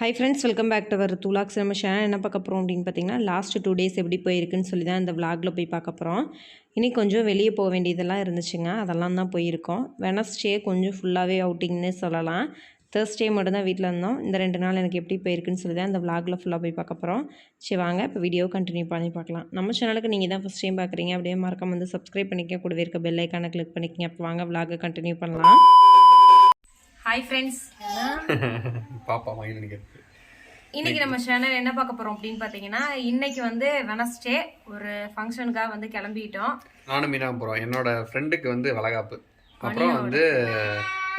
Hi friends welcome back to our துலாக்ஸ் நம்ம channel என்ன பார்க்க போகிறோம் அப்படின்னு பார்த்தீங்கன்னா லாஸ்ட் டூ டேஸ் எப்படி போயிருக்குன்னு சொல்லி தான் இந்த விளாகில் போய் பார்க்க போகிறோம் இனி கொஞ்சம் வெளியே போக வேண்டியதெல்லாம் இருந்துச்சுங்க. அதெல்லாம் தான் போயிருக்கோம். வெனஸ்டே கொஞ்சம் ஃபுல்லாகவே அவுட்டிங்னு சொல்லலாம். தேர்ஸ்டே மட்டும்தான் வீட்டில் இருந்தோம். இந்த ரெண்டு நாள் எனக்கு எப்படி போயிருக்குன்னு சொல்லி தான் இந்த விளாகில் ஃபுல்லாக போய் பார்க்க போகிறோம் சரி வாங்க. இப்போ வீடியோ கண்டினியூ பண்ணி பார்க்கலாம். நம்ம சேனலுக்கு நீங்கள் தான் ஃபஸ்ட் டைம் பார்க்குறீங்க அப்படியே மறக்காம வந்து சப்ஸ்கிரைப் பண்ணிக்க கூடவே இருக்க பெல்லைக்கான கிளிக் பண்ணிக்கங்க. அப்போ வாங்க vlog கண்டினியூ பண்ணலாம். ஹாய் ஃப்ரெண்ட்ஸ் பாப்பா மயில் நினைக்கிறது. இன்னைக்கு நம்ம சேனல் என்ன பார்க்க போறோம் அப்படின்னு பார்த்தீங்கன்னா இன்னைக்கு வந்து வெனஸ்டே ஒரு ஃபங்க்ஷனுக்காக வந்து கிளம்பிட்டோம். நானும் மீனா போகிறோம் என்னோட ஃப்ரெண்டுக்கு வந்து வளகாப்பு. அப்புறம் வந்து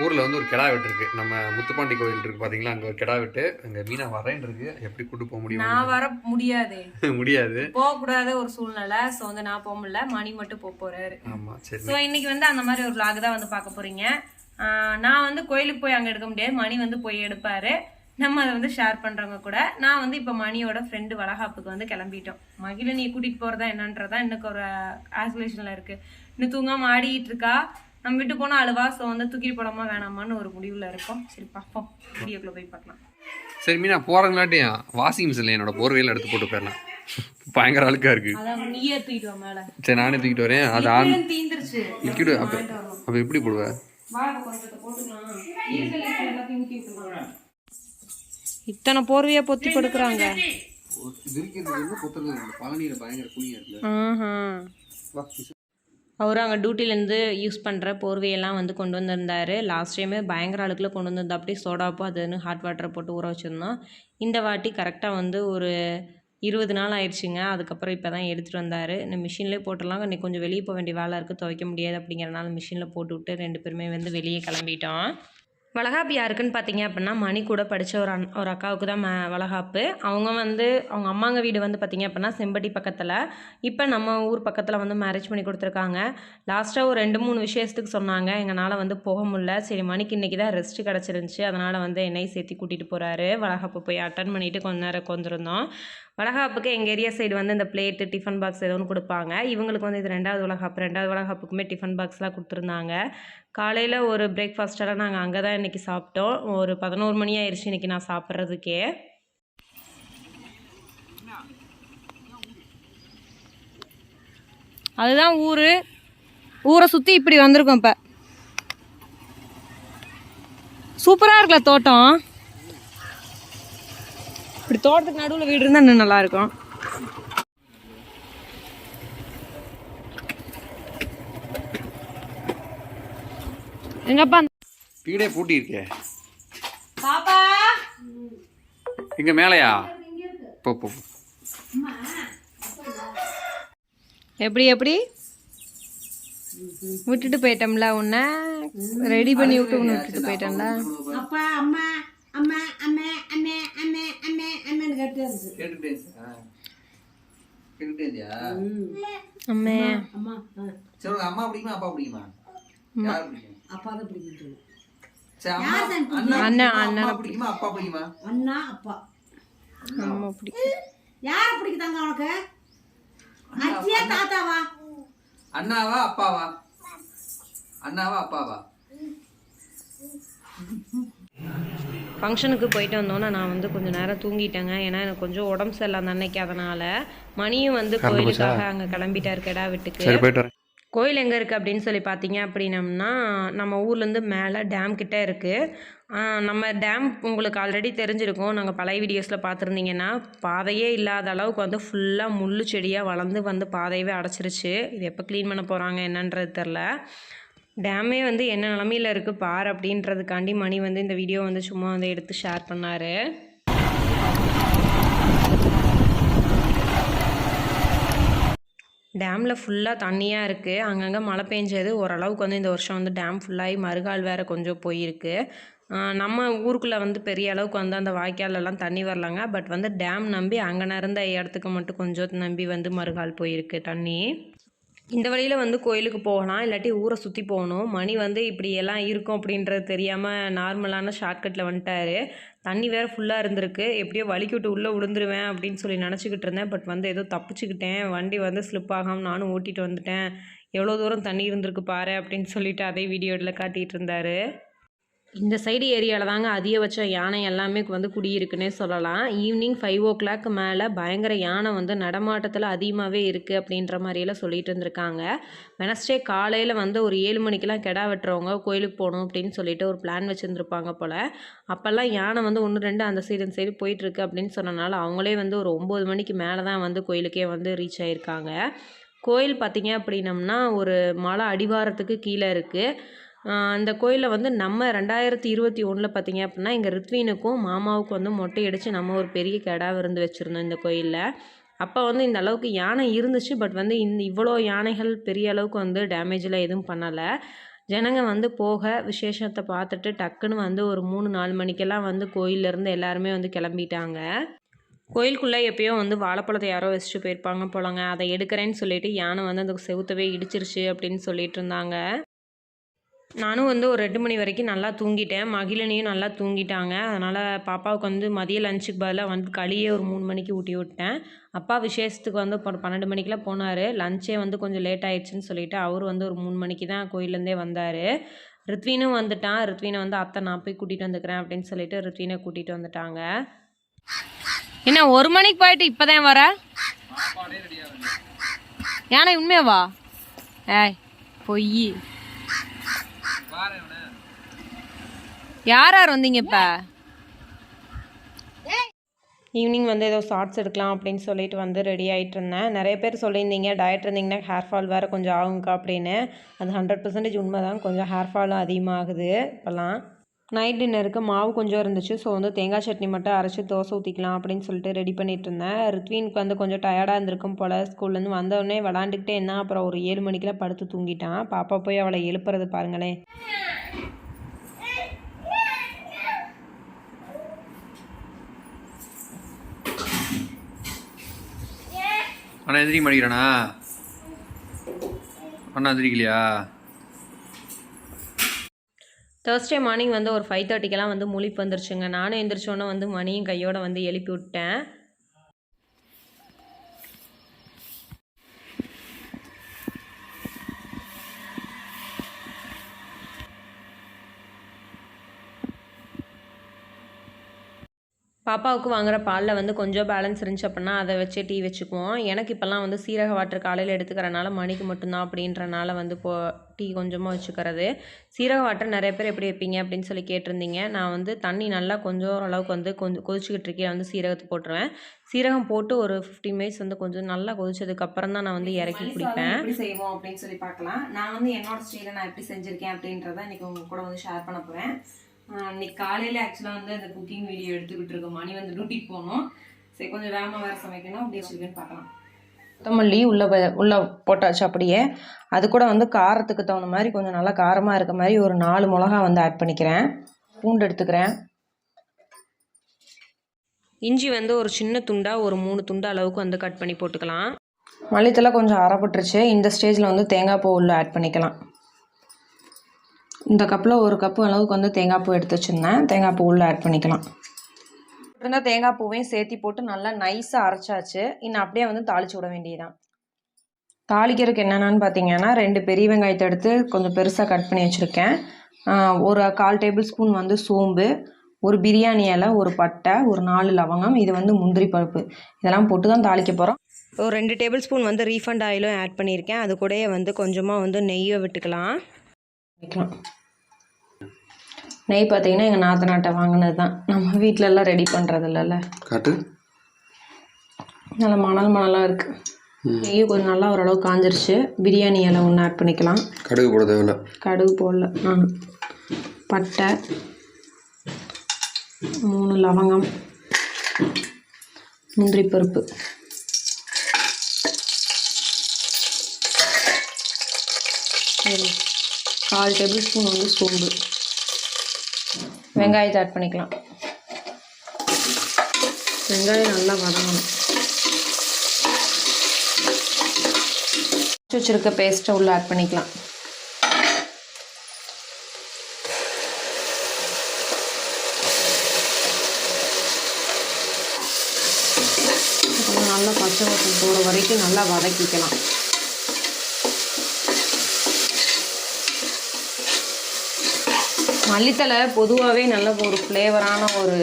ஊரில் வந்து ஒரு கிடா வெட்டு இருக்கு. நம்ம முத்துப்பாண்டி கோயில் இருக்கு பாத்தீங்களா? அங்கே ஒரு கிடா வெட்டு. அங்கே மீனா வரேன் இருக்கு. எப்படி கூட்டு போக முடியும்? நான் வர முடியாது. முடியாது. போகக்கூடாத ஒரு சூழ்நிலை. ஸோ வந்து நான் போக முடியல. மணி மட்டும் போக போறாரு. ஆமா சரி. ஸோ இன்னைக்கு வந்து அந்த மாதிரி ஒரு vlog தான் வந்து பார்க்க போறீங்க. நான் வந்து கோயிலுக்கு போய் அங்கே எடுக்க முடியாது. மணி வந்து போய் எடுப்பாரு. நம்ம அதை வந்து ஷேர் பண்றவங்க கூட. நான் வந்து இப்போ மணியோட ஃப்ரெண்டு வளகாப்புக்கு வந்து கிளம்பிட்டோம். மகிழ நீ கூட்டிட்டு போறதா என்னன்றதா எனக்கு ஒரு ஆசோலேஷன்ல இருக்கு. இன்னும் தூங்காம ஆடிட்டு இருக்கா? நம்ம விட்டு போனா அழுவா? ஸோ வந்து தூக்கிட்டு போலாமா வேணாமான்னு ஒரு முடிவுல இருக்கோம். சரி பார்ப்போம். வீடியோக்குள்ள போய் பார்க்கலாம். சரி மீனா போறங்களாட்டியும் வாஷிங் மிஷினில் என்னோட போர்வையில் எடுத்து போட்டு போயிடலாம். பயங்கர அழுக்கா இருக்கு. சரி நானே தூக்கிட்டு வரேன். அது ஆன். தீந்துருச்சு. லிக்விடு அப்போ அப்போ எப்படி போடுவேன் கொஞ்சத்தை போட்டுக்கலாம் இருக்கிற எல்லாத்தையும். இத்தனை போர்வையா பொத்தி கொடுக்குறாங்க பழனியில் பயங்கர குளியா இருக்கு அவர் அங்கே டியூட்டிலேருந்து யூஸ் பண்ணுற போர்வையெல்லாம் வந்து கொண்டு வந்திருந்தாரு. லாஸ்ட் டைமே பயங்கர அழுக்கில் கொண்டு வந்திருந்தா அப்படியே சோடாப்போ அதுன்னு ஹாட் வாட்டரை போட்டு ஊற வச்சுருந்தோம். இந்த வாட்டி கரெக்டாக வந்து ஒரு இருபது நாள் ஆயிடுச்சுங்க. அதுக்கப்புறம் இப்போ தான் எடுத்துகிட்டு வந்தார். இந்த மிஷின்லேயே போட்டுடலாம். இன்னைக்கு கொஞ்சம் வெளியே போக வேண்டிய வேலை இருக்குது துவைக்க முடியாது அப்படிங்கிறனால மிஷினில் போட்டு விட்டு ரெண்டு பேருமே வந்து வெளியே கிளம்பிட்டோம். வளகாப்பு யாருக்குன்னு பார்த்தீங்க அப்படின்னா மணி கூட படித்த ஒரு அண் ஒரு அக்காவுக்கு தான் ம வளகாப்பு. அவங்க வந்து அவங்க அம்மாங்க வீடு வந்து பார்த்தீங்க அப்படின்னா செம்பட்டி பக்கத்தில். இப்போ நம்ம ஊர் பக்கத்தில் வந்து மேரேஜ் பண்ணி கொடுத்துருக்காங்க. லாஸ்ட்டாக ஒரு ரெண்டு மூணு விஷயத்துக்கு சொன்னாங்க. எங்களால் வந்து போக முடியல. சரி மணிக்கு இன்றைக்கி தான் ரெஸ்ட் கிடச்சிருந்துச்சி. அதனால் வந்து என்னை சேர்த்து கூட்டிகிட்டு போகிறாரு வளகாப்பு போய் அட்டன் பண்ணிவிட்டு கொஞ்ச நேரம் உட்காந்துருந்தோம் வளகாப்புக்கு எங்கள் ஏரியா சைடு வந்து இந்த பிளேட்டு டிஃபன் பாக்ஸ் ஏதோ ஒன்று கொடுப்பாங்க. இவங்களுக்கு வந்து இது ரெண்டாவது வளகாப்பு. ரெண்டாவது வளகாப்புக்குமே டிஃபன் பாக்ஸ்லாம் கொடுத்துருந்தாங்க. காலையில் ஒரு பிரேக்ஃபாஸ்ட்டெல்லாம் நாங்கள் அங்கே தான் இன்றைக்கி சாப்பிட்டோம். ஒரு பதினோரு மணி ஆயிடுச்சு இன்றைக்கி நான் சாப்பிட்றதுக்கே. அதுதான் ஊர். ஊரை சுற்றி இப்படி வந்திருக்கோம் இப்போ. சூப்பராக இருக்குல்ல தோட்டம்? இப்படி தோட்டத்துக்கு நடுவில் வீடு இருந்தால் இன்னும் நல்லா எங்கப்பா வீடே பூட்டி இருக்கே பாப்பா. இங்க மேலையா? போ போ. எப்படி எப்படி? விட்டுட்டு போயிட்டோம்ல உன்னை. ரெடி பண்ணி விட்டு உன்னை விட்டுட்டு போயிட்டோம்ல. அப்பா அம்மா அம்மா அம்மா அண்ணே அண்ணே அண்ணே அண்ணன் கேட்டு இருந்துச்சு அம்மே. அம்மா சரி அம்மா பிடிக்குமா அப்பா பிடிக்குமா? யார் பிடிக்கும்? அப்பா தான் பிடிக்கும் சொல்லு. சரி அம்மா அண்ணா, அண்ணா அண்ணனை அம்மா பிடிக்குமா. அப்பா பிடிக்குமா? அண்ணா அப்பா. அம்மா பிடிக்கும். யார பிடிக்குதாங்க உனக்கு அச்சியா தாத்தாவா? அண்ணாவா அப்பாவா? அண்ணாவா அப்பாவா? ஃபங்க்ஷனுக்கு போயிட்டு வந்தோன்னே நான் வந்து கொஞ்சம் நேரம் தூங்கிட்டேங்க. ஏன்னா எனக்கு கொஞ்சம் உடம்பு சரியில்லாத அன்னைக்கு அதனால மணியும் வந்து கோயிலுக்காக அங்கே கிளம்பிட்டாரு கெடா வீட்டுக்கு. சரி போயிட்டு வரேன். கோயில் எங்கே இருக்குது அப்படின்னு சொல்லி பார்த்தீங்க அப்படின்னம்னா நம்ம ஊர்லேருந்து மேலே டேம் கிட்டே இருக்குது நம்ம டேம் உங்களுக்கு ஆல்ரெடி தெரிஞ்சிருக்கும். நாங்கள் பழைய வீடியோஸில் பார்த்துருந்தீங்கன்னா பாதையே இல்லாத அளவுக்கு வந்து ஃபுல்லாக முள்ளு செடியாக வளர்ந்து வந்து பாதையவே அடைச்சிருச்சு. இது எப்போ க்ளீன் பண்ண போகிறாங்க என்னன்றது தெரில டேமே வந்து என்ன நிலமையில இருக்குது பார் அப்படின்றதுக்காண்டி மணி வந்து இந்த வீடியோ வந்து சும்மா வந்து எடுத்து ஷேர் பண்ணார். டேமில் ஃபுல்லாக தண்ணியாக இருக்குது அங்கங்கே மழை பெஞ்சது. ஓரளவுக்கு வந்து இந்த வருஷம் வந்து டேம் ஃபுல்லாகி மறுகால் வேறு கொஞ்சம் போயிருக்கு. நம்ம ஊருக்குள்ளே வந்து பெரிய அளவுக்கு வந்து அந்த வாய்க்காலெல்லாம் தண்ணி வரலாங்க. பட் வந்து டேம் நம்பி அங்கே நிறந்த இடத்துக்கு மட்டும் கொஞ்சம் நம்பி வந்து மறுகால் போயிருக்கு தண்ணி. இந்த வழியில் வந்து கோயிலுக்கு போகலாம் இல்லாட்டி ஊரை சுற்றி போகணும். மணி வந்து இப்படி எல்லாம் இருக்கும் அப்படின்றது தெரியாமல் நார்மலான ஷார்ட்கட்டில் வந்துட்டாரு. தண்ணி வேறு ஃபுல்லாக இருந்திருக்கு. எப்படியோ வலிக்கு விட்டு உள்ளே விழுந்துருவேன் அப்படின்னு சொல்லி நினச்சிக்கிட்டு இருந்தேன். பட் வந்து ஏதோ தப்பிச்சுக்கிட்டேன். வண்டி வந்து ஸ்லிப் ஆகாமல் நானும் ஓட்டிகிட்டு வந்துட்டேன். எவ்வளோ தூரம் தண்ணி இருந்திருக்கு பாரு அப்படின்னு சொல்லிட்டு அதே வீடியோவில் காட்டிகிட்டு இருந்தார். இந்த சைடு ஏரியாவில் தாங்க அதிகபட்ச யானை எல்லாமே வந்து குடியிருக்குன்னே சொல்லலாம். ஈவினிங் ஃபைவ் ஓ கிளாக் மேலே பயங்கர யானை வந்து நடமாட்டத்தில் அதிகமாகவே இருக்குது அப்படின்ற மாதிரியெல்லாம் சொல்லிட்டு இருந்திருக்காங்க. வெனஸ்டே காலையில் வந்து ஒரு ஏழு மணிக்கெலாம் கெடா வெட்டுறவங்க கோயிலுக்கு போகணும் அப்படின்னு சொல்லிட்டு ஒரு பிளான் வச்சுருந்துருப்பாங்க போல். அப்போல்லாம் யானை வந்து ஒன்று ரெண்டு அந்த சைடு இந்த சைடு போயிட்டுருக்கு அப்படின்னு சொன்னனால அவங்களே வந்து ஒரு ஒம்பது மணிக்கு மேலே தான் வந்து கோயிலுக்கே வந்து ரீச் ஆகியிருக்காங்க கோயில் பார்த்தீங்க அப்படின்னம்னா ஒரு மலை அடிவாரத்துக்கு கீழே இருக்குது அந்த கோயிலில் வந்து நம்ம ரெண்டாயிரத்தி இருபத்தி ஒன்றில் பார்த்தீங்க அப்படின்னா எங்கள் ரித்வீனுக்கும் மாமாவுக்கும் வந்து மொட்டை அடித்து நம்ம ஒரு பெரிய கெடா விருந்து வச்சுருந்தோம் இந்த கோயிலில். அப்போ வந்து இந்த அளவுக்கு யானை இருந்துச்சு பட் வந்து இந்த இவ்வளோ யானைகள் பெரிய அளவுக்கு வந்து டேமேஜில் எதுவும் பண்ணலை. ஜனங்க வந்து போக விசேஷத்தை பார்த்துட்டு டக்குன்னு வந்து ஒரு மூணு நாலு மணிக்கெல்லாம் வந்து கோயிலேருந்து எல்லாருமே வந்து கிளம்பிட்டாங்க. கோயிலுக்குள்ளே எப்பயோ வந்து வாழைப்பழத்தை யாரோ வச்சுட்டு போயிருப்பாங்க போலங்க. அதை எடுக்கிறேன்னு சொல்லிட்டு யானை வந்து அந்த செவுத்தவே இடிச்சிருச்சு அப்படின்னு சொல்லிட்டு இருந்தாங்க. நானும் வந்து ஒரு ரெண்டு மணி வரைக்கும் நல்லா தூங்கிட்டேன். மகிழனியும் நல்லா தூங்கிட்டாங்க. அதனால் பாப்பாவுக்கு வந்து மதிய லஞ்சுக்கு பதிலாக வந்து களியே ஒரு மூணு மணிக்கு ஊட்டி விட்டேன். அப்பா விசேஷத்துக்கு வந்து பன்னெண்டு மணிக்கெலாம் போனார். லஞ்சே வந்து கொஞ்சம் லேட் ஆயிடுச்சுன்னு சொல்லிட்டு அவர் வந்து ஒரு மூணு மணிக்கு தான் கோயிலேருந்தே வந்தார். ரித்வீனும் வந்துட்டான். ரித்வீனை வந்து அத்தை நான் போய் கூட்டிகிட்டு வந்துக்கிறேன் அப்படின்னு சொல்லிட்டு ரித்வீனை கூட்டிகிட்டு வந்துட்டாங்க. என்ன ஒரு மணிக்கு போயிட்டு இப்போதான் வர? யானை உண்மையாவா? ஏய் பொய். யார் யார் வந்தீங்க இப்போ? ஈவினிங் வந்து ஏதோ ஷார்ட்ஸ் எடுக்கலாம் அப்படின்னு சொல்லிட்டு வந்து ரெடி ஆகிட்டு இருந்தேன். நிறைய பேர் சொல்லியிருந்தீங்க டயட் இருந்தீங்கன்னா ஹேர் ஃபால் வேறு கொஞ்சம் ஆகுங்கக்கா அப்படின்னு. அது ஹண்ட்ரட் பர்சன்டேஜ் உண்மை தான் கொஞ்சம் ஹேர் ஃபாலும் அதிகமாகுது இப்போல்லாம். நைட் டின்னருக்கு மாவு கொஞ்சம் இருந்துச்சு. ஸோ வந்து தேங்காய் சட்னி மட்டும் அரைச்சி தோசை ஊற்றிக்கலாம் அப்படின்னு சொல்லிட்டு ரெடி பண்ணிட்டு இருந்தேன். ரித்வீனுக்கு வந்து கொஞ்சம் டயர்டாக இருந்திருக்கும் போல். ஸ்கூல்லேருந்து வந்தோடனே விளாண்டுக்கிட்டே என்ன அப்புறம் ஒரு ஏழு மணிக்கெல்லாம் படுத்து தூங்கிட்டான். பாப்பா போய் அவளை எழுப்புறது பாருங்களேன். அண்ணா எந்திரிக்க மாட்டேங்கிறானா அண்ணா எந்திரிக்கலையா? தேர்ஸ்டே மார்னிங் வந்து ஒரு ஃபைவ் தேர்ட்டிக்கெல்லாம் வந்து முழிப்பு வந்துருச்சுங்க. நானும் எந்திரிச்சோன்னே வந்து மணியும் கையோடு வந்து எழுப்பி விட்டேன். பாப்பாவுக்கு வாங்குற பாலில் வந்து கொஞ்சம் பேலன்ஸ் இருந்துச்சு அப்படின்னா அதை வச்சு டீ வச்சுக்குவோம். எனக்கு இப்போல்லாம் வந்து சீரக வாட்டர் காலையில் எடுத்துக்கிறனால மணிக்கு மட்டும்தான் அப்படின்றனால வந்து இப்போ டீ கொஞ்சமாக வச்சுக்கிறது. சீரக வாட்டர் நிறைய பேர் எப்படி வைப்பீங்க அப்படின்னு சொல்லி கேட்டிருந்தீங்க. நான் வந்து தண்ணி நல்லா கொஞ்சம் ஓரளவுக்கு வந்து கொஞ்சம் கொதிச்சுக்கிட்டு இருக்கே வந்து சீரகத்தை போட்டுருவேன். சீரகம் போட்டு ஒரு ஃபிஃப்டீன் மினிட்ஸ் வந்து கொஞ்சம் நல்லா கொதிச்சதுக்கு அப்புறம் தான் நான் வந்து இறக்கி குடிப்பேன். எப்படி செய்வோம் அப்படின்னு சொல்லி பார்க்கலாம். நான் வந்து என்னோட ஸ்டைல நான் எப்படி செஞ்சிருக்கேன் அப்படின்றத இன்னைக்கு உங்க கூட வந்து ஷேர் பண்ண ஆஹ் இன்னைக்கு காலையில ஆக்சுவலா வந்து அந்த குக்கிங் வீடியோ எடுத்துக்கிட்டு இருக்கோம் மணி வந்து டியூட்டிக்கு போகணும் சரி கொஞ்சம் வேகமா வேற சமைக்கணும் அப்படியே வச்சிருக்கேன்னு பார்க்கலாம். கொத்தமல்லி உள்ளே உள்ளே போட்டாச்சு அப்படியே. அது கூட வந்து காரத்துக்கு தகுந்த மாதிரி கொஞ்சம் நல்லா காரமாக இருக்க மாதிரி ஒரு நாலு மிளகா வந்து ஆட் பண்ணிக்கிறேன். பூண்டு எடுத்துக்கிறேன். இஞ்சி வந்து ஒரு சின்ன துண்டாக ஒரு மூணு துண்டு அளவுக்கு வந்து கட் பண்ணி போட்டுக்கலாம். மல்லித்தலை கொஞ்சம் அரைப்பட்டுருச்சு. இந்த ஸ்டேஜில் வந்து தேங்காய் பூ உள்ள ஆட் பண்ணிக்கலாம். இந்த கப்பில் ஒரு கப்பு அளவுக்கு வந்து தேங்காய் பூ எடுத்து வச்சுருந்தேன். தேங்காய் பூ உள்ளே ஆட் பண்ணிக்கலாம். இருந்தால் தேங்காய் பூவையும் சேர்த்தி போட்டு நல்லா நைஸாக அரைச்சாச்சு. இன்னும் அப்படியே வந்து தாளிச்சு விட வேண்டியதுதான். தாளிக்கிறதுக்கு என்னென்னு பார்த்தீங்கன்னா ரெண்டு பெரிய வெங்காயத்தை எடுத்து கொஞ்சம் பெருசாக கட் பண்ணி வச்சுருக்கேன். ஒரு கால் டேபிள் ஸ்பூன் வந்து சோம்பு ஒரு பிரியாணி இலை ஒரு பட்டை ஒரு நாலு லவங்கம் இது வந்து முந்திரி பருப்பு. இதெல்லாம் போட்டு தான் தாளிக்க போகிறோம் ஒரு ரெண்டு டேபிள் ஸ்பூன் வந்து ரீஃபண்ட் ஆயிலும் ஆட் பண்ணியிருக்கேன். அது கூடயே வந்து கொஞ்சமாக வந்து நெய்யை விட்டுக்கலாம். வைக்கலாம். நெய் பார்த்தீங்கன்னா எங்கள் நாத்தனாட்டை வாங்கினது தான் நம்ம வீட்டில எல்லாம் ரெடி பண்ணுறது இல்லைல்ல காட்டு. நல்லா மணல் மணலாக இருக்குது நெய்யும் கொஞ்சம் நல்லா ஓரளவு காஞ்சிருச்சு. பிரியாணி இலை ஒன்று ஆட் பண்ணிக்கலாம். கடுகு போட தேவையில்ல. கடுகு போடல. ஆ பட்டை. மூணு லவங்கம். முந்திரி பருப்பு. சரி. கால் டேபிள் ஸ்பூன் வந்து சோம்பு. வெங்காயத்தை ஆட் பண்ணிக்கலாம். வெங்காயம் நல்லா வதங்கணும். வச்சிருக்க பேஸ்ட்டை உள்ள ஆட் பண்ணிக்கலாம். நல்லா பச்சை வாசம் போகிற வரைக்கும் நல்லா வதக்கிக்கலாம். மல்லித்தலை பொதுவாகவே நல்ல ஒரு ஃப்ளேவரான ஒரு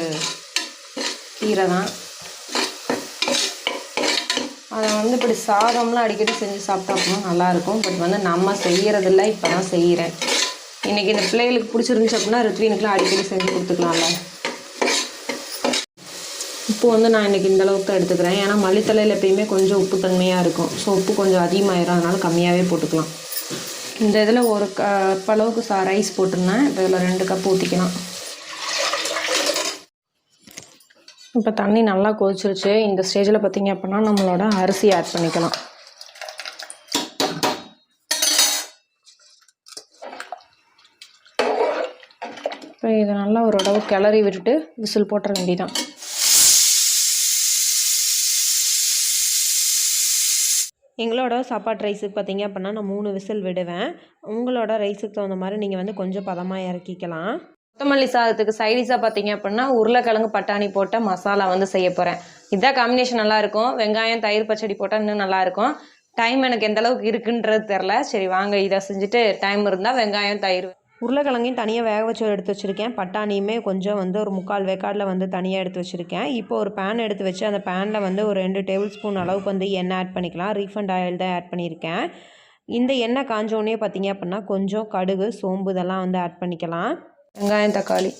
கீரை தான் அதை வந்து இப்படி சாதம்லாம் அடிக்கடி செஞ்சு சாப்பிட்டா நல்லாயிருக்கும். பட் வந்து நம்ம செய்கிறதில்ல இப்போ தான் செய்கிறேன் இன்றைக்கி இந்த பிள்ளைகளுக்கு பிடிச்சிருந்துச்சு அப்படின்னா ரித்வீனுக்குலாம் அடிக்கடி செஞ்சு கொடுத்துக்கலாம்ல. உப்பு வந்து நான் இன்றைக்கி இந்த அளவுக்கு தான் எடுத்துக்கிறேன். ஏன்னா மல்லித்தலையில் எப்பயுமே கொஞ்சம் உப்பு தன்மையாக இருக்கும். ஸோ உப்பு கொஞ்சம் அதிகமாயிரும். அதனால கம்மியாகவே போட்டுக்கலாம். இந்த இதில் ஒரு கப் அளவுக்கு சா ரைஸ் போட்டிருந்தேன். இப்போ இதில் ரெண்டு கப் ஊற்றிக்கலாம் இப்போ தண்ணி நல்லா கொதிச்சிருச்சு. இந்த ஸ்டேஜில் பார்த்தீங்க அப்படின்னா நம்மளோட அரிசி ஆட் பண்ணிக்கலாம். இப்போ இதை நல்லா ஒரு தடவை கிளறி விட்டுட்டு விசில் போட்டுற வேண்டிதான் எங்களோட சாப்பாட்டு ரைஸுக்கு பார்த்தீங்க அப்படின்னா நான் மூணு விசில் விடுவேன். உங்களோட ரைஸுக்கு தகுந்த மாதிரி நீங்கள் வந்து கொஞ்சம் பதமாக இறக்கிக்கலாம். கொத்தமல்லி சாதத்துக்கு சைடிஷாக பார்த்தீங்க அப்படின்னா உருளைக்கிழங்கு பட்டாணி போட்ட மசாலா வந்து செய்ய போகிறேன் இதான் காம்பினேஷன் நல்லாயிருக்கும் வெங்காயம் தயிர் பச்சடி போட்டால் இன்னும் நல்லாயிருக்கும் டைம் எனக்கு எந்த அளவுக்கு இருக்குன்றது தெரில சரி வாங்க இதை செஞ்சுட்டு டைம் இருந்தால் வெங்காயம் தயிர் உருளைக்கிழங்கையும் தனியாக வேக வச்சு எடுத்து வச்சுருக்கேன். பட்டாணியுமே கொஞ்சம் வந்து ஒரு முக்கால் வேக்காடில் வந்து தனியாக எடுத்து வச்சுருக்கேன். இப்போ ஒரு பேன் எடுத்து வச்சு அந்த பேனில் வந்து ஒரு ரெண்டு டேபிள் ஸ்பூன் அளவுக்கு வந்து எண்ணெய் ஆட் பண்ணிக்கலாம். ரீஃபண்ட் ஆயில் தான் ஆட் பண்ணியிருக்கேன். இந்த எண்ணெய் காஞ்சோடனே பார்த்தீங்க அப்படின்னா கொஞ்சம் கடுகு சோம்பு இதெல்லாம் வந்து ஆட் பண்ணிக்கலாம். வெங்காயம் தக்காளி.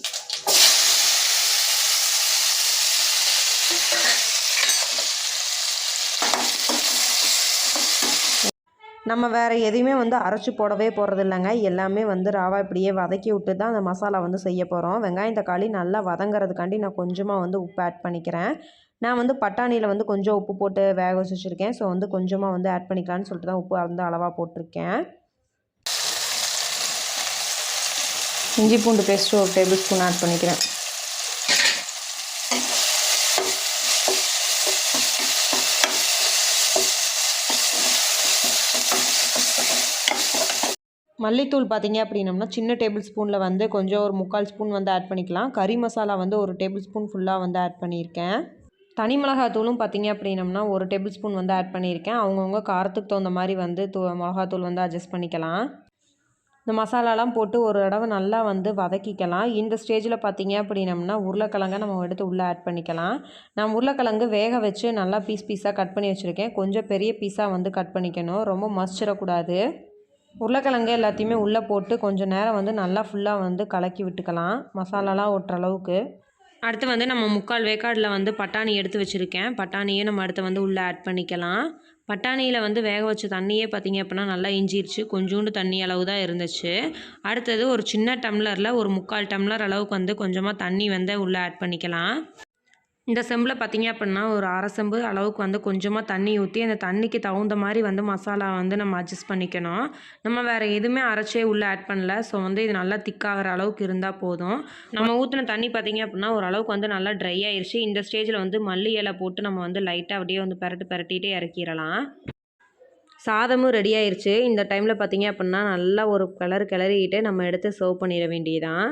நம்ம வேறு எதையுமே வந்து அரைச்சி போடவே போகிறது இல்லைங்க எல்லாமே வந்து ராவா இப்படியே வதக்கி விட்டு தான் அந்த மசாலா வந்து செய்ய போகிறோம் வெங்காயம் தக்காளி நல்லா வதங்கிறதுக்காண்டி நான் கொஞ்சமாக வந்து உப்பு ஆட் பண்ணிக்கிறேன். நான் வந்து பட்டாணியில் வந்து கொஞ்சம் உப்பு போட்டு வேக வச்சு வச்சுருக்கேன். ஸோ வந்து கொஞ்சமாக வந்து ஆட் பண்ணிக்கலான்னு சொல்லிட்டு தான் உப்பு வந்து அளவாக போட்டிருக்கேன். இஞ்சி பூண்டு பேஸ்ட்டு ஒரு டேபிள் ஸ்பூன் ஆட் பண்ணிக்கிறேன். மல்லித்தூள் பார்த்திங்க அப்படின்னம்னா சின்ன டேபிள் ஸ்பூனில் வந்து கொஞ்சம் ஒரு முக்கால் ஸ்பூன் வந்து ஆட் பண்ணிக்கலாம். கறி மசாலா வந்து ஒரு டேபிள் ஸ்பூன் ஃபுல்லாக வந்து ஆட் பண்ணியிருக்கேன். தனி மிளகாத்தூளும் பார்த்தீங்க அப்படின்னம்னா ஒரு டேபிள் ஸ்பூன் வந்து ஆட் பண்ணியிருக்கேன். அவங்கவுங்க காரத்துக்கு தகுந்த மாதிரி வந்து தூ மிளகாத்தூள் வந்து அட்ஜஸ்ட் பண்ணிக்கலாம். இந்த மசாலாலாம் போட்டு ஒரு தடவை நல்லா வந்து வதக்கிக்கலாம். இந்த ஸ்டேஜில் பார்த்தீங்க அப்படின்னம்னா உருளைக்கிழங்க நம்ம எடுத்து உள்ளே ஆட் பண்ணிக்கலாம். நான் உருளைக்கிழங்கு வேக வச்சு நல்லா பீஸ் பீஸாக கட் பண்ணி வச்சுருக்கேன். கொஞ்சம் பெரிய பீஸாக வந்து கட் பண்ணிக்கணும். ரொம்ப மசிச்சிடக்கூடாது. உருளைக்கிழங்கு எல்லாத்தையுமே உள்ளே போட்டு கொஞ்சம் நேரம் வந்து நல்லா ஃபுல்லாக வந்து கலக்கி விட்டுக்கலாம். மசாலாலாம் ஒட்டுற அளவுக்கு. அடுத்து வந்து நம்ம முக்கால் வேக்காடில் வந்து பட்டாணி எடுத்து வச்சுருக்கேன். பட்டாணியே நம்ம அடுத்து வந்து உள்ளே ஆட் பண்ணிக்கலாம். பட்டாணியில் வந்து வேக வச்ச தண்ணியே பார்த்திங்க அப்படின்னா நல்லா இஞ்சிருச்சு. கொஞ்சோண்டு தண்ணி அளவு தான் இருந்துச்சு. அடுத்தது ஒரு சின்ன டம்ளரில் ஒரு முக்கால் டம்ளர் அளவுக்கு வந்து கொஞ்சமாக தண்ணி வந்து உள்ளே ஆட் பண்ணிக்கலாம். இந்த செம்பில் பார்த்தீங்க அப்படின்னா ஒரு அரை செம்பு அளவுக்கு வந்து கொஞ்சமாக தண்ணி ஊற்றி அந்த தண்ணிக்கு தகுந்த மாதிரி வந்து மசாலா வந்து நம்ம அட்ஜஸ்ட் பண்ணிக்கணும். நம்ம வேறு எதுவுமே அரைச்சே உள்ளே ஆட் பண்ணல. ஸோ வந்து இது நல்லா திக்காகிற அளவுக்கு இருந்தால் போதும். நம்ம ஊற்றின தண்ணி பார்த்தீங்க அப்படின்னா ஓரளவுக்கு வந்து நல்லா ட்ரை ஆயிடுச்சு இந்த ஸ்டேஜில் வந்து மல்லி இலை போட்டு நம்ம வந்து லைட்டாக அப்படியே வந்து பரட்டு பரட்டிகிட்டே இறக்கிடலாம். சாதமும் ரெடி ஆயிடுச்சு இந்த டைமில் பார்த்தீங்க அப்படின்னா நல்லா ஒரு கலர் கிளறிக்கிட்டு நம்ம எடுத்து சர்வ் பண்ணிட வேண்டியதான்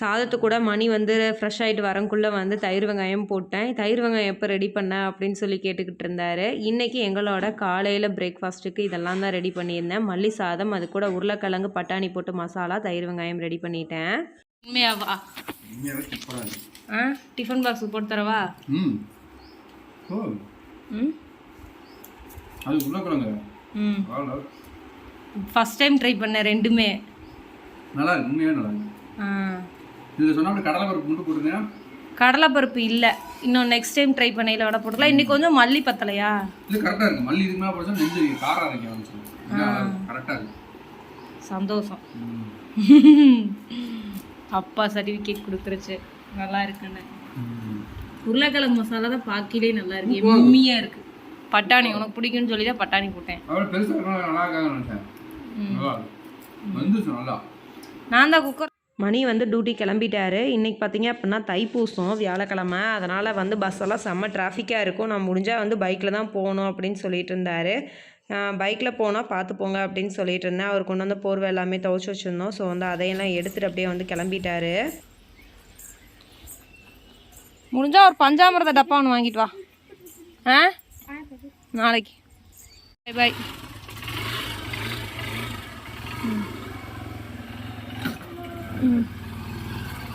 சாதத்து கூட மணி வந்து ஃப்ரெஷ் ஆகிட்டு வரக்குள்ளே வந்து தயிர் வெங்காயம் போட்டேன். தயிர் வெங்காயம் எப்போ ரெடி பண்ண அப்படின்னு சொல்லி கேட்டுக்கிட்டு இருந்தார். இன்றைக்கி எங்களோட காலையில் பிரேக்ஃபாஸ்ட்டுக்கு இதெல்லாம் தான் ரெடி பண்ணியிருந்தேன். மல்லி சாதம் அது கூட உருளைக்கிழங்கு பட்டாணி போட்டு மசாலா தயிர் வெங்காயம் ரெடி பண்ணிட்டேன். உண்மையாவா? ஆ டிஃபன் பாக்ஸ் போட்டு தரவா? ம். ஓ. ம்? அது உருளைக்கிழங்கு. ம். ஃபஸ்ட் டைம் ட்ரை பண்ணேன் ரெண்டுமே. நல்லா இருக்கு. உண்மையாக நல்லா இருக்கு. ஆ. இதில் சொன்னால் கடலை பருப்பு மட்டும் போடுங்க கடலைப்பருப்பு இல்லை. இன்னும் நெக்ஸ்ட் டைம் ட்ரை பண்ணையில் வடை போட்டுக்கலாம். இன்னைக்கு கொஞ்சம் மல்லி பத்தலையா? இது கரெக்டாக இருக்கு. மல்லி இதுக்கு மேலே போடுச்சா நெஞ்சு காரம் அரைக்க கரெக்டாக இருக்கு சந்தோஷம். அப்பா சர்டிஃபிகேட் கொடுத்துருச்சு. நல்லா இருக்குன்னு. உருளைக்கிழங்கு மசாலா தான் பாக்கிலே நல்லா இருக்கு. எம்மியா இருக்கு. பட்டாணி உனக்கு பிடிக்கும்னு சொல்லி தான் பட்டாணி போட்டேன். நான் தான் குக்கர் மணி வந்து டியூட்டி கிளம்பிட்டாரு. இன்றைக்கி பார்த்தீங்க அப்படின்னா தைப்பூசம் வியாழக்கிழமை. அதனால் வந்து பஸ்ஸெல்லாம் செம்ம டிராஃபிக்காக இருக்கும். நான் முடிஞ்சால் வந்து பைக்கில் தான் போகணும் அப்படின்னு சொல்லிட்டு இருந்தார். பைக்கில் போனால் பார்த்து போங்க அப்படின்னு சொல்லிட்டு இருந்தேன். அவர் கொண்டு வந்து போர்வை எல்லாமே துவச்சி வச்சுருந்தோம். ஸோ வந்து அதையெல்லாம் எடுத்துகிட்டு அப்படியே வந்து கிளம்பிட்டாரு. முடிஞ்சால் ஒரு பஞ்சாமிரத டப்பா ஒன்று வாங்கிட்டு வா. ஆ? நாளைக்கு. Bye bye Mm.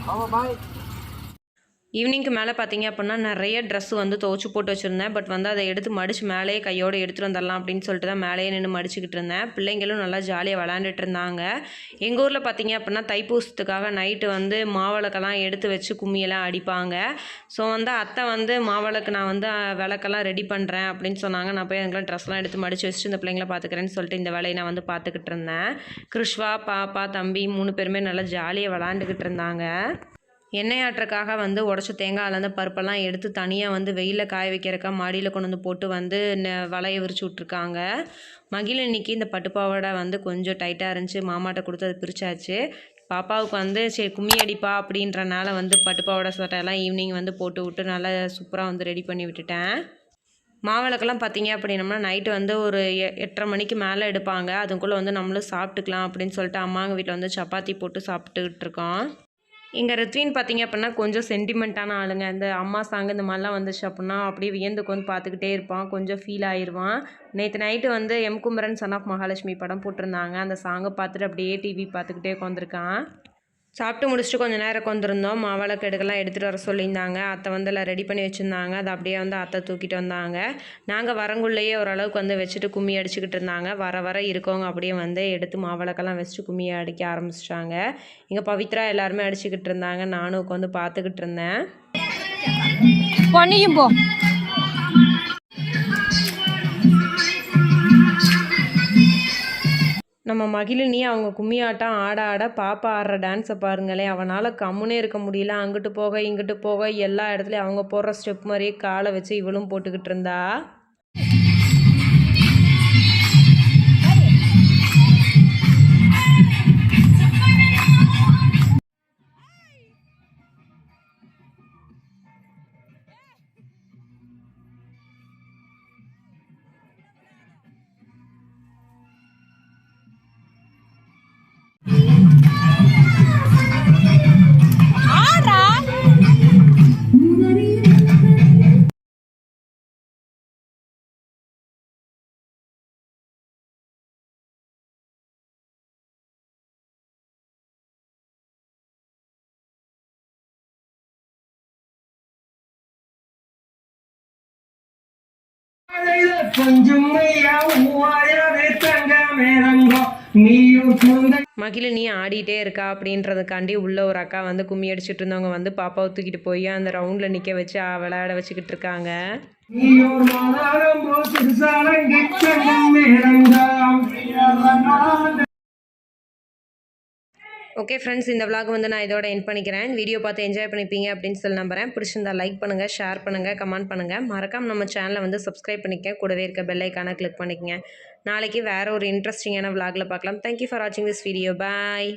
Mama, bye. ஈவினிங்க்கு மேலே பார்த்தீங்க அப்படின்னா நிறைய ட்ரெஸ் வந்து துவச்சி போட்டு வச்சுருந்தேன். பட் வந்து அதை எடுத்து மடித்து மேலேயே கையோடு எடுத்துகிட்டு வந்துடலாம் அப்படின்னு சொல்லிட்டு தான் மேலேயே நின்று மடிச்சுக்கிட்டு இருந்தேன். பிள்ளைங்களும் நல்லா ஜாலியாக விளாண்டுட்டு இருந்தாங்க. எங்கள் ஊரில் பார்த்தீங்க அப்படின்னா தைப்பூசத்துக்காக நைட்டு வந்து மாவிளக்கெல்லாம் எடுத்து வச்சு கும்மியெல்லாம் அடிப்பாங்க. ஸோ வந்து அத்தை வந்து மாவிளக்கு நான் வந்து விளக்கெல்லாம் ரெடி பண்ணுறேன் அப்படின்னு சொன்னாங்க. நான் போய் அதுக்கெல்லாம் ட்ரெஸ்லாம் எடுத்து மடித்து வச்சுட்டு இந்த பிள்ளைங்கள பார்த்துக்கிறேன்னு சொல்லிட்டு இந்த வேலையை நான் வந்து பார்த்துக்கிட்டு இருந்தேன். கிருஷ்வா பாப்பா தம்பி மூணு பேருமே நல்லா ஜாலியாக விளாண்டுக்கிட்டு இருந்தாங்க. எண்ணெய் ஆட்டுறக்காக வந்து உடச்ச தேங்காயிலேருந்து பருப்பெல்லாம் எடுத்து தனியாக வந்து வெயிலில் காய வைக்கிறக்கா மாடியில் கொண்டு வந்து போட்டு வந்து நெ- விரிச்சு விட்ருக்காங்க மகிழினிக்கு இந்த பட்டுப்பாவாடை வந்து கொஞ்சம் டைட்டாக இருந்துச்சு. மாமாட்ட கொடுத்து அதை பிரிச்சாச்சு. பாப்பாவுக்கு வந்து சரி கும்மி அடிப்பா அப்படின்றனால வந்து பட்டுப்பாவோட சட்டையெல்லாம் ஈவினிங் வந்து போட்டு விட்டு நல்லா சூப்பராக வந்து ரெடி பண்ணி விட்டுட்டேன். மாவிளக்கெல்லாம் பார்த்தீங்க அப்படின்னம்னா நைட்டு வந்து ஒரு எ- எட்டரை மணிக்கு மேலே எடுப்பாங்க. அதுக்குள்ளே வந்து நம்மளும் சாப்பிட்டுக்கலாம் அப்படின்னு சொல்லிட்டு அம்மாங்க வீட்டில் வந்து சப்பாத்தி போட்டு சாப்பிட்டுக்கிட்டு இருக்கோம். எங்கள் ரித்வின் பார்த்தீங்க அப்படின்னா கொஞ்சம் சென்டிமெண்ட்டான ஆளுங்க. இந்த அம்மா சாங் இந்த மாதிரிலாம் வந்துச்சு அப்படின்னா அப்படியே வியந்து கொண்டு பார்த்துக்கிட்டே இருப்பான். கொஞ்சம் ஃபீல் ஆயிடுவான் நேற்று நைட்டு வந்து M Kumaran son of Mahalakshmi படம் போட்டிருந்தாங்க. அந்த சாங்கை பார்த்துட்டு அப்படியே டிவி பார்த்துக்கிட்டே உட்காந்துருக்கான் சாப்பிட்டு முடிச்சுட்டு கொஞ்சம் நேரம் உட்காந்துருந்தோம் மாவிளக்கு எடுக்கலாம் எடுத்துகிட்டு வர சொல்லியிருந்தாங்க. அத்தை வந்து எல்லாம் ரெடி பண்ணி வச்சுருந்தாங்க. அதை அப்படியே வந்து அத்தை தூக்கிட்டு வந்தாங்க. நாங்கள் வரங்குள்ளேயே ஓரளவுக்கு வந்து வச்சுட்டு கும்மி அடிச்சுக்கிட்டு இருந்தாங்க. வர வர இருக்கவங்க அப்படியே வந்து எடுத்து மாவிளக்கெல்லாம் வச்சுட்டு கும்மி அடிக்க ஆரம்பிச்சிட்டாங்க. இங்கே பவித்ரா எல்லாருமே அடிச்சுக்கிட்டு இருந்தாங்க. நானும் உட்காந்து பார்த்துக்கிட்டு இருந்தேன். பொன்னியும் போ. நம்ம மகிழினி அவங்க கும்மி ஆட்டம் ஆட ஆட பாப்பா ஆடுற டான்ஸை பாருங்களேன் அவனால் கம்முனே இருக்க முடியல. அங்கிட்டு போக இங்கிட்டு போக எல்லா இடத்துலையும் அவங்க போடுற ஸ்டெப் மாதிரியே காலை வச்சு இவளும் போட்டுக்கிட்டு இருந்தா? கொஞ்சம் நீ ஊவாயாவே நீயும் சொந்த ஆடிட்டே இருக்கா அப்படின்றதுக்காண்டி உள்ள ஒரு அக்கா வந்து கும்மி அடிச்சிட்டு இருந்தவங்க வந்து பாப்பாவை தூக்கிட்டு போய் அந்த ரவுண்டில் நிற்க வச்சு விளையாட வச்சுக்கிட்டு இருக்காங்க. ஓகே ஃப்ரெண்ட்ஸ் இந்த விளாக் வந்து நான் இதோட என் பண்ணிக்கிறேன். வீடியோ பார்த்து என்ஜாய் பண்ணிப்பீங்க அப்படின்னு சொல்லி நம்புறேன். பிடிச்சிருந்தா லைக் பண்ணுங்கள் ஷேர் பண்ணுங்கள் கமெண்ட் பண்ணுங்கள் மறக்காம நம்ம சேனலை வந்து சப்ஸ்கிரைப் பண்ணிக்க கூடவே இருக்க பெல்லைக்கான கிளிக் பண்ணிக்கங்க. நாளைக்கு வேறு ஒரு இன்ட்ரெஸ்டிங்கான விளாகில் பார்க்கலாம். தேங்க்யூ ஃபார் வாட்சிங் திஸ் வீடியோ பாய்